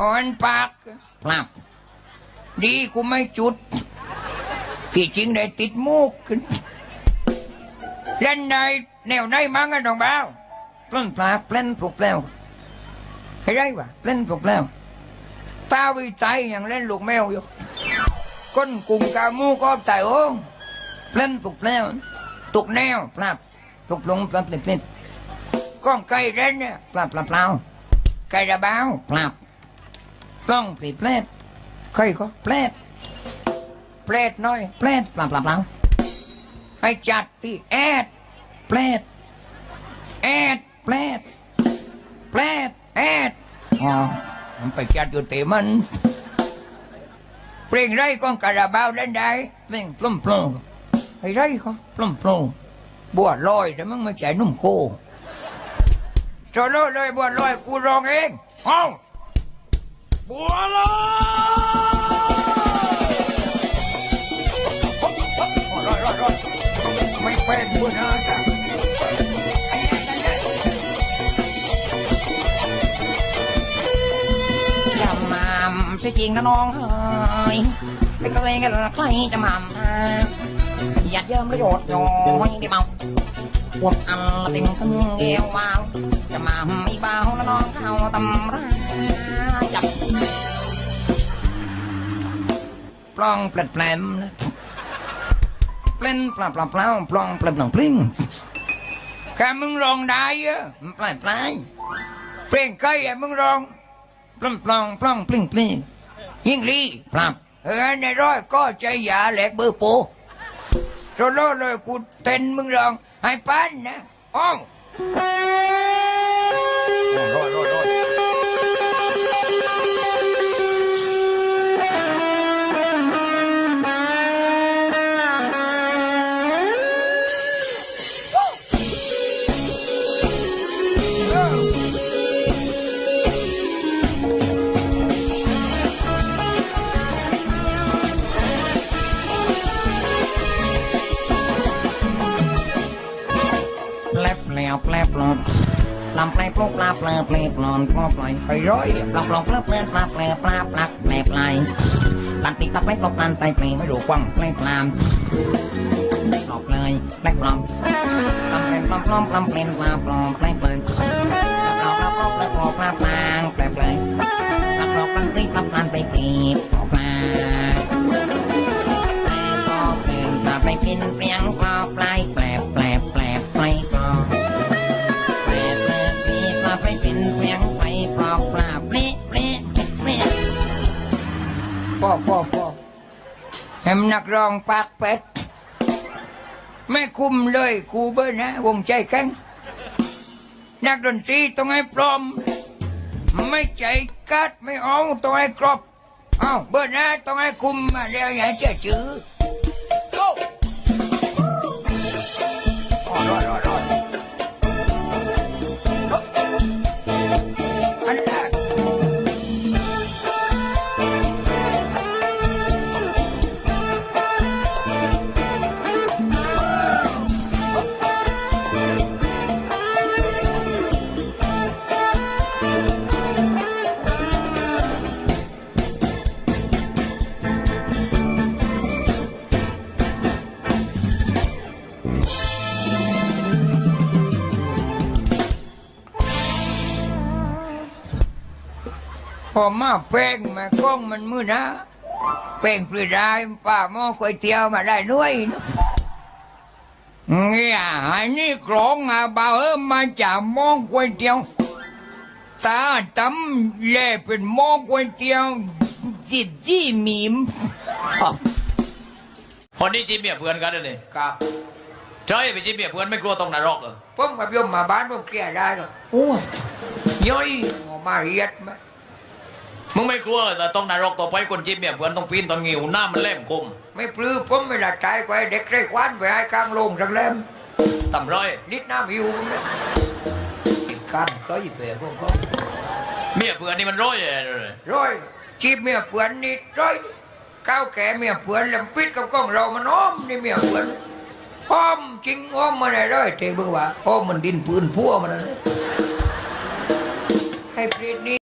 อ่อนปากครับ ดีกูไม่จุดที่จริงได้ติดมูกขึ้นเล่นในแนวไหนมั้งกันดองบ้าวปล้นปลากเล่นปลุกแล้วให้ได้ปะเล่นปลุกแล้วตาวิจัยยังเล่นลูกแมวอยู่ก้นกลุ่มกามูก็ตายโอ้งเล่นปลุกแล้วตุกแนวปลับตุกลงปลับเล่นเล่นก้องไก่เล่นเนี่ยปลับปลับเปล่าไก่ระบ้าวปลับ กล้องปลิดเปลดใครก็เปลดเปรตน้อยเปรตเปล่าเปล่าเปล่าให้จัดที่แอดเปรตแอดเปรตเปรตแอดอ๋อมันไปจัดอยู่เตมันเพลงไรก็กระบาวเล่นได้เพลงปล้มปล้มไอ้ไรก็ปล้มปล้มบัวลอยแต่มันไม่ใช่นุ่มโคโจโลเลยบัวลอยกูร้องเองห้อ บัวลอยรอยรอยไม่เป็นบัวนะจ๊ะไอ้ไอ้ไอ้ไอ้จำมามสิจริงนะน้องเฮ้ยไปกระเลงกันใครจะมามหยัดเยิ้มประโยชน์น้อยไม่เมาพวกอันละติงขึ้นเอววาวจะมาไม่เบาแล้วน้องเข้าตำรา จับปล้องเปลดแปลมเปล่นปลาปลาปล่าปล้องเปลดหนังปลิ้งแค่มึงร้องได้เอะมันปลายปลายเพลงไก่อะมึงร้องปล้องปล้องปล้องปลิ้งปลิ้งยิ่งลีปลับเออในร้อยก็ใจหยาแหลกเบอร์โปโซโล่เลยกูเต้นมึงร้องให้ปันนะอ้อง วแปลบลอนลำแปลปลุกปลาเปลือเปลปลอนปลอปล่อยไปร้อยปลอกปลอกเปลือเปลือปลาเปลือปลาปลักแปลปลายลันปีตับไปปลอกลันไตเปลไม่รู้ความแปลปลามได้ปลอกเลยแปลปลอมปลอมเป็นปลอมปลอมปลอมเป็นปลาปลอมแปลเปลือปลอกปลอกปลอกเปลือปลอกปลาปลางแปลเปลยปลอกปลอกปลาปีตับลันไปปีปลอกปลาแปล พ่อพ่อพ่อแหมนักร้องปากเป็ดไม่คุมเลยกูเบอร์นะ วงใจแข็งนักดนตรีต้องให้พร้อม ไม่ใจกัดไม่เอาต้องให้ครบ เอาเบอร์นะต้องให้คุมมาเรียวอย่าเชื่อจื้อ อมาแป้งมากล้องมันมือนะแป้งปลือได้ป้าหม้อก๋วยเตี๋ยวมาได้ด้วยนะเนี่ยอันนี้กรองอะบ่าวเออมาจากหม้อก๋วยเตี๋ยวตาตำเล่เป็นหม้อก๋วยเตี๋ยวจิตจี้หมีมอ๋อคนนี้จีบเมียเพื่อนกันเลยครับใช่ไปจีบเมียเพื่อนไม่กลัวตรงนรกเหรอผมกับโยมมาบ้านผมเคลียร์ได้ก็โอ้ย่อยออกมาเรียดมา มึงไม่กลัวแต่ต้องนรกต่อไปคนจีบเมียเพื่อนต้องปีนตอนงิวหน้ามันแหลมคม ไม่ปลื้มผมไม่ละใจกว่าไอ้เด็กไร้ควันไปให้กลางโลงสักเล่มต่ำร้อยนิดน้ำหิวผมเนี่ยติดกันร้อยเปรพวกเขาเมียเพื่อนนี่มันร้อยเลยร้อยจีบเมียเพื่อนนิดร้อยก้าวแก่เมียเพื่อนลำปิดกับกล้องเรามันอ้อมนี่เมียเพื่อนอ้อมจริงอ้อมมาไหนร้อยเทเบื่อว่าอ้อมมันดินปืนพัวมันนะให้ปรีดนี้